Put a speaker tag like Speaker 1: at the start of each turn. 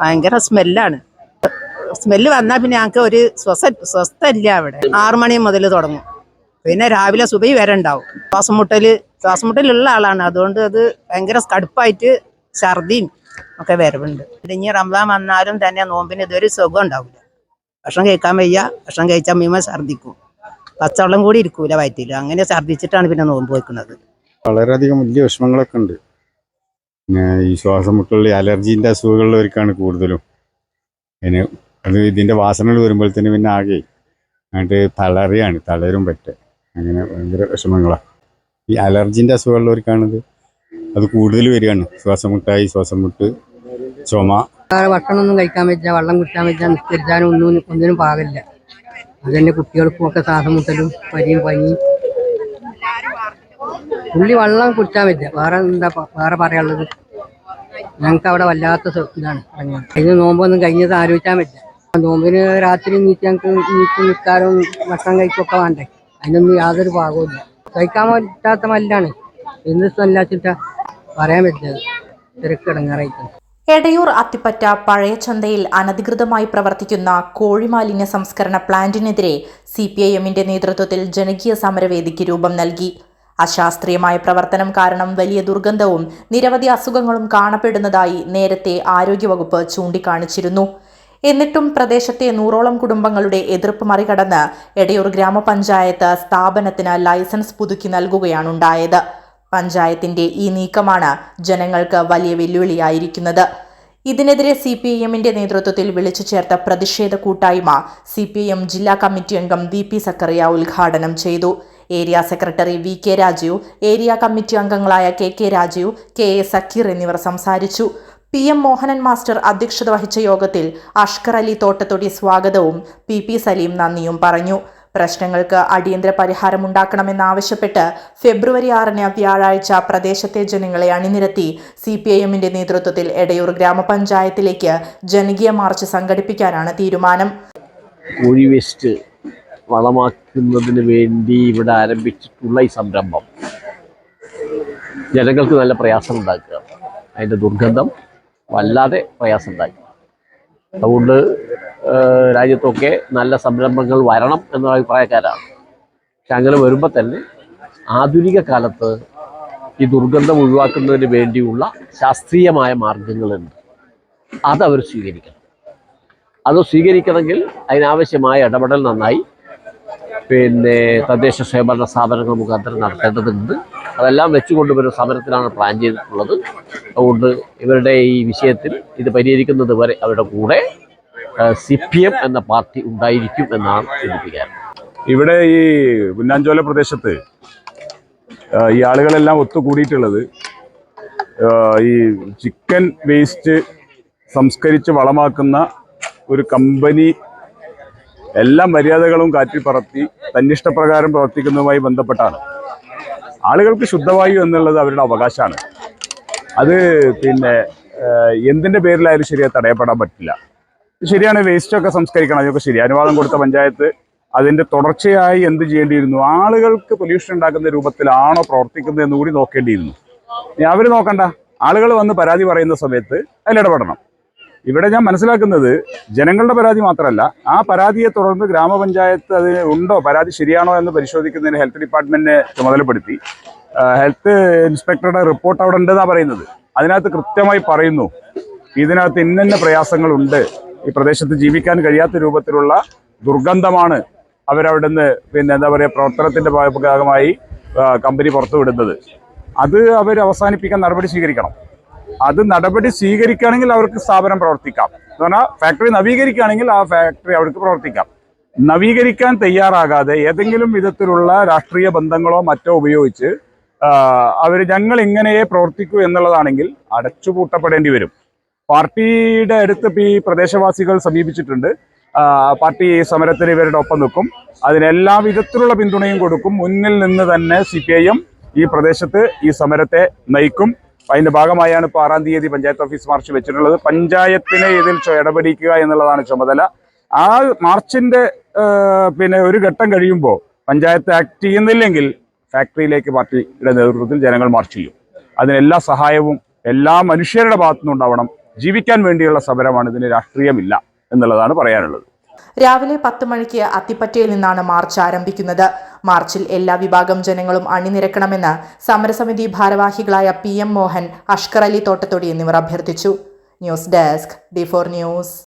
Speaker 1: ഭയങ്കര സ്മെല്ലാണ്. സ്മെല്ല് വന്നാൽ പിന്നെ ഞങ്ങൾക്ക് ഒരു സ്വസ്ഥ സ്വസ്ഥല്ല അവിടെ. ആറു മണി മുതൽ തുടങ്ങും. പിന്നെ രാവിലെ സുബൈ വരെ ഉണ്ടാവും ശ്വാസം മുട്ടൽ ശ്വാസം മുട്ടലുള്ള ആളാണ്. അതുകൊണ്ട് അത് ഭയങ്കര കടുപ്പായിട്ട് ഛർദിയും ഒക്കെ വരവുണ്ട്. ഇനി റംസാൻ വന്നാലും തന്നെ നോമ്പിന് ഇതൊരു സുഖം ഉണ്ടാവില്ല ഭക്ഷണം കഴിക്കാൻ വയ്യ. ഭക്ഷണം കഴിച്ചാൽ മീമ ഛർദിക്കും. പച്ചവെള്ളം കൂടി ഇരിക്കൂല വയറ്റിൽ അങ്ങനെ ഛർദിച്ചിട്ടാണ് പിന്നെ നോമ്പ് വയ്ക്കുന്നത്
Speaker 2: വളരെയധികം വലിയ വിഷമങ്ങളൊക്കെ ഉണ്ട് ഈ ശ്വാസം മുട്ടലുള്ള അലർജീന്റെ അസുഖങ്ങളുള്ളവർക്കാണ് കൂടുതലും. പിന്നെ അത് ഇതിന്റെ വാസനകൾ വരുമ്പോഴത്തേന് പിന്നെ ആകെ എന്നിട്ട് തളറിയാണ് തളരും പറ്റ അങ്ങനെ ഭയങ്കര വിഷമങ്ങളാണ് ഈ അലർജീന്റെ അസുഖമുള്ളവർക്കാണിത് അത് കൂടുതൽ വരികയാണ്. ശ്വാസം മുട്ടായി ശ്വാസം മുട്ട് ചുമ.
Speaker 3: ഭക്ഷണമൊന്നും കഴിക്കാൻ പറ്റില്ല വെള്ളം കുടിക്കാൻ പറ്റില്ല നിസ്കരിച്ചാലും ഒന്നും ഒന്നിനും പാകില്ല. അതന്നെ കുട്ടികൾക്കും ഒക്കെ ശ്വാസം മുട്ടലും പനിയും പനി പുള്ളി വെള്ളം കുടിച്ചാൽ പറ്റില്ല വേറെ എന്താ വേറെ പറയാനുള്ളത്? ഞങ്ങൾക്ക് അവിടെ വല്ലാത്ത ഇതാണ്. ഇറങ്ങുക കഴിഞ്ഞ നോമ്പൊന്നും കഴിഞ്ഞത് ആലോചിക്കാൻ പറ്റില്ല നോമ്പിന് രാത്രി നീറ്റ് ഞങ്ങൾക്ക് നീറ്റ് നിൽക്കാനും ഭക്ഷണം കഴിക്കൊക്കെ വേണ്ടേ? അതിനൊന്നും യാതൊരു ഭാഗവും കഴിക്കാൻ പറ്റാത്ത മല്ലാണ്. എന്ത് സ്ഥലമില്ലാച്ചിട്ടാ പറയാൻ പറ്റില്ല. തിരക്കിടങ്ങാറായിട്ട്
Speaker 4: എടയൂർ അത്തിപ്പറ്റ പഴയ ചന്തയിൽ അനധികൃതമായി പ്രവർത്തിക്കുന്ന കോഴിമാലിന്യ സംസ്കരണ പ്ലാന്റിനെതിരെ സി പി ഐ എമ്മിന്റെ നേതൃത്വത്തിൽ ജനകീയ സമരവേദിക്ക് രൂപം നൽകി. അശാസ്ത്രീയമായ പ്രവർത്തനം കാരണം വലിയ ദുർഗന്ധവും നിരവധി അസുഖങ്ങളും കാണപ്പെടുന്നതായി നേരത്തെ ആരോഗ്യവകുപ്പ് ചൂണ്ടിക്കാണിച്ചിരുന്നു. എന്നിട്ടും പ്രദേശത്തെ നൂറോളം കുടുംബങ്ങളുടെ എതിർപ്പ് മറികടന്ന് എടയൂർ ഗ്രാമപഞ്ചായത്ത് സ്ഥാപനത്തിന് ലൈസൻസ് പുതുക്കി നൽകുകയാണുണ്ടായത്. പഞ്ചായത്തിന്റെ ഈ നീക്കമാണ് ജനങ്ങൾക്ക് വലിയ വെല്ലുവിളിയായിരിക്കുന്നത്. ഇതിനെതിരെ സി പി ഐ എമ്മിന്റെ നേതൃത്വത്തിൽ വിളിച്ചു ചേർത്ത പ്രതിഷേധ കൂട്ടായ്മ സി പി ഐ എം ജില്ലാ കമ്മിറ്റി അംഗം വി പി സക്കറിയ ഉദ്ഘാടനം ചെയ്തു. Area secretary V K Rajeev area committee അംഗങ്ങളായ K K Rajeev K A Zakir എന്നിവർ സംസാരിച്ചു. പി എം മോഹനൻ മാസ്റ്റർ അധ്യക്ഷത വഹിച്ച യോഗത്തിൽ അഷ്കർ അലി തോട്ടത്തൊടി സ്വാഗതവും പി പി സലീം നന്ദിയും പറഞ്ഞു. പ്രശ്നങ്ങൾക്ക് അടിയന്തര പരിഹാരമുണ്ടാക്കണമെന്നാവശ്യപ്പെട്ട് ഫെബ്രുവരി ആറിന് വ്യാഴാഴ്ച പ്രദേശത്തെ ജനങ്ങളെ അണിനിരത്തി സി പി ഐ എമ്മിന്റെ നേതൃത്വത്തിൽ എടയൂർ ഗ്രാമപഞ്ചായത്തിലേക്ക് ജനകീയ മാർച്ച് സംഘടിപ്പിക്കാനാണ് തീരുമാനം.
Speaker 5: വളമാക്കുന്നതിന് വേണ്ടി ഇവിടെ ആരംഭിച്ചിട്ടുള്ള ഈ സംരംഭം. ജനങ്ങൾക്ക് നല്ല പ്രയാസം ഉണ്ടാക്കുക. അതിന്റെ ദുർഗന്ധം വല്ലാതെ പ്രയാസം ഉണ്ടാക്കി അതുകൊണ്ട് രാജ്യത്തൊക്കെ നല്ല സംരംഭങ്ങൾ വരണം എന്ന അഭിപ്രായക്കാരാണ്. പക്ഷെ അങ്ങനെ വരുമ്പോൾ തന്നെ ആധുനിക കാലത്ത് ഈ ദുർഗന്ധം ഒഴിവാക്കുന്നതിന് വേണ്ടിയുള്ള ശാസ്ത്രീയമായ മാർഗങ്ങളുണ്ട്. അതവർ സ്വീകരിക്കണം. അത് സ്വീകരിക്കണമെങ്കിൽ അതിനാവശ്യമായ ഇടപെടൽ നന്നായി പിന്നെ തദ്ദേശ സ്വയംഭരണ സ്ഥാപനങ്ങൾ മുഖാന്തരം നടത്തേണ്ടതുണ്ട്. അതെല്ലാം വെച്ചുകൊണ്ട് വെച്ചുകൊണ്ടുവരുന്ന സമരത്തിലാണ് പ്ലാൻ ചെയ്തിട്ടുള്ളത്. അതുകൊണ്ട് ഇവരുടെ ഈ വിഷയത്തിൽ ഇത് പരിഹരിക്കുന്നത് വരെ അവരുടെ കൂടെ സി പി എം എന്ന പാർട്ടി ഉണ്ടായിരിക്കും എന്നാണ് ചിന്തിക്കാറ്
Speaker 6: ഇവിടെ ഈ ഉന്നാഞ്ചോല പ്രദേശത്ത് ഈ ആളുകളെല്ലാം ഒത്തുകൂടിയിട്ടുള്ളത് ഈ ചിക്കൻ വേസ്റ്റ് സംസ്കരിച്ച് വളമാക്കുന്ന ഒരു കമ്പനി എല്ലാ മര്യാദകളും കാറ്റിൽ പറത്തി തന്നിഷ്ടപ്രകാരം പ്രവർത്തിക്കുന്നതുമായി ബന്ധപ്പെട്ടാണ്. ആളുകൾക്ക് ശുദ്ധവായു എന്നുള്ളത് അവരുടെ അവകാശമാണ്. അത് പിന്നെ എന്തിന്റെ പേരിലായാലും ശരിയായി തടയപ്പെടാൻ പറ്റില്ല. ശരിയാണ് വേസ്റ്റൊക്കെ സംസ്കരിക്കണം അതൊക്കെ ശരി. അനുവാദം കൊടുത്ത പഞ്ചായത്ത് അതിന്റെ തുടർച്ചയായി എന്ത് ചെയ്യേണ്ടിയിരുന്നു? ആളുകൾക്ക് പൊല്യൂഷൻ ഉണ്ടാക്കുന്ന രൂപത്തിലാണോ പ്രവർത്തിക്കുന്നത് എന്ന് കൂടി നോക്കേണ്ടിയിരുന്നു. അവർ നോക്കണ്ട. ആളുകൾ വന്ന് പരാതി പറയുന്ന സമയത്ത് അതിലിടപെടണം ഇവിടെ ഞാൻ മനസ്സിലാക്കുന്നത് ജനങ്ങളുടെ പരാതി മാത്രമല്ല ആ പരാതിയെ തുടർന്ന് ഗ്രാമപഞ്ചായത്ത് അതിന് ഉണ്ടോ പരാതി ശരിയാണോ എന്ന് പരിശോധിക്കുന്നതിന് ഹെൽത്ത് ഡിപ്പാർട്ട്മെന്റിനെ ചുമതലപ്പെടുത്തി. ഹെൽത്ത് ഇൻസ്പെക്ടറുടെ റിപ്പോർട്ട് അവിടെ ഉണ്ടെന്നാണ് പറയുന്നത്. അതിനകത്ത് കൃത്യമായി പറയുന്നു ഇതിനകത്ത് ഇന്നന്ന പ്രയാസങ്ങളുണ്ട്. ഈ പ്രദേശത്ത് ജീവിക്കാൻ കഴിയാത്ത രൂപത്തിലുള്ള ദുർഗന്ധമാണ് അവരവിടുന്ന് പിന്നെ എന്താ പറയുക പ്രവർത്തനത്തിന്റെ ഭാ- ഭാഗമായി കമ്പനി പുറത്തുവിടുന്നത്. അത് അവർ അവസാനിപ്പിക്കാൻ നടപടി സ്വീകരിക്കണം. അത് നടപടി സ്വീകരിക്കുകയാണെങ്കിൽ അവർക്ക് സ്ഥാപനം പ്രവർത്തിക്കാം. എന്ന് പറഞ്ഞാൽ ഫാക്ടറി നവീകരിക്കുകയാണെങ്കിൽ ആ ഫാക്ടറി അവർക്ക് പ്രവർത്തിക്കാം. നവീകരിക്കാൻ തയ്യാറാകാതെ ഏതെങ്കിലും വിധത്തിലുള്ള രാഷ്ട്രീയ ബന്ധങ്ങളോ മറ്റോ ഉപയോഗിച്ച് അവർ ഞങ്ങൾ ഇങ്ങനെയേ പ്രവർത്തിക്കൂ എന്നുള്ളതാണെങ്കിൽ അടച്ചുപൂട്ടപ്പെടേണ്ടി വരും. പാർട്ടിയുടെ അടുത്ത് ഈ പ്രദേശവാസികൾ സമീപിച്ചിട്ടുണ്ട്. പാർട്ടി ഈ സമരത്തിന് ഇവരുടെ ഒപ്പം നിൽക്കും. അതിനെല്ലാ വിധത്തിലുള്ള പിന്തുണയും കൊടുക്കും. മുന്നിൽ നിന്ന് തന്നെ സി ഈ പ്രദേശത്ത് ഈ സമരത്തെ നയിക്കും. അതിന്റെ ഭാഗമായാണ് ഇപ്പോൾ ആറാം തീയതി പഞ്ചായത്ത് ഓഫീസ് മാർച്ച് വെച്ചിട്ടുള്ളത്. പഞ്ചായത്തിനെ ഇതിൽ ഇടപെടിക്കുക എന്നുള്ളതാണ് ചുമതല. ആ മാർച്ചിന്റെ പിന്നെ ഒരു ഘട്ടം കഴിയുമ്പോൾ പഞ്ചായത്ത് ആക്ട് ചെയ്യുന്നില്ലെങ്കിൽ ഫാക്ടറിയിലേക്ക് പാർട്ടിയുടെ നേതൃത്വത്തിൽ ജനങ്ങൾ മാർച്ച് ചെയ്യും. അതിനെല്ലാ സഹായവും എല്ലാ മനുഷ്യരുടെ ഭാഗത്തുനിന്നുണ്ടാവണം. ജീവിക്കാൻ വേണ്ടിയുള്ള സമരമാണ് ഇതിന് രാഷ്ട്രീയമില്ല എന്നുള്ളതാണ് പറയാനുള്ളത്.
Speaker 4: രാവിലെ പത്ത് മണിക്ക് അത്തിപ്പറ്റയിൽ നിന്നാണ് മാർച്ച് ആരംഭിക്കുന്നത്. മാർച്ചിൽ എല്ലാ വിഭാഗം ജനങ്ങളും അണിനിരക്കണമെന്ന് സമരസമിതി ഭാരവാഹികളായ പി എം മോഹൻ അഷ്കർ അലി തോട്ടത്തൊടി എന്നിവർ അഭ്യർത്ഥിച്ചു. News desk D four news.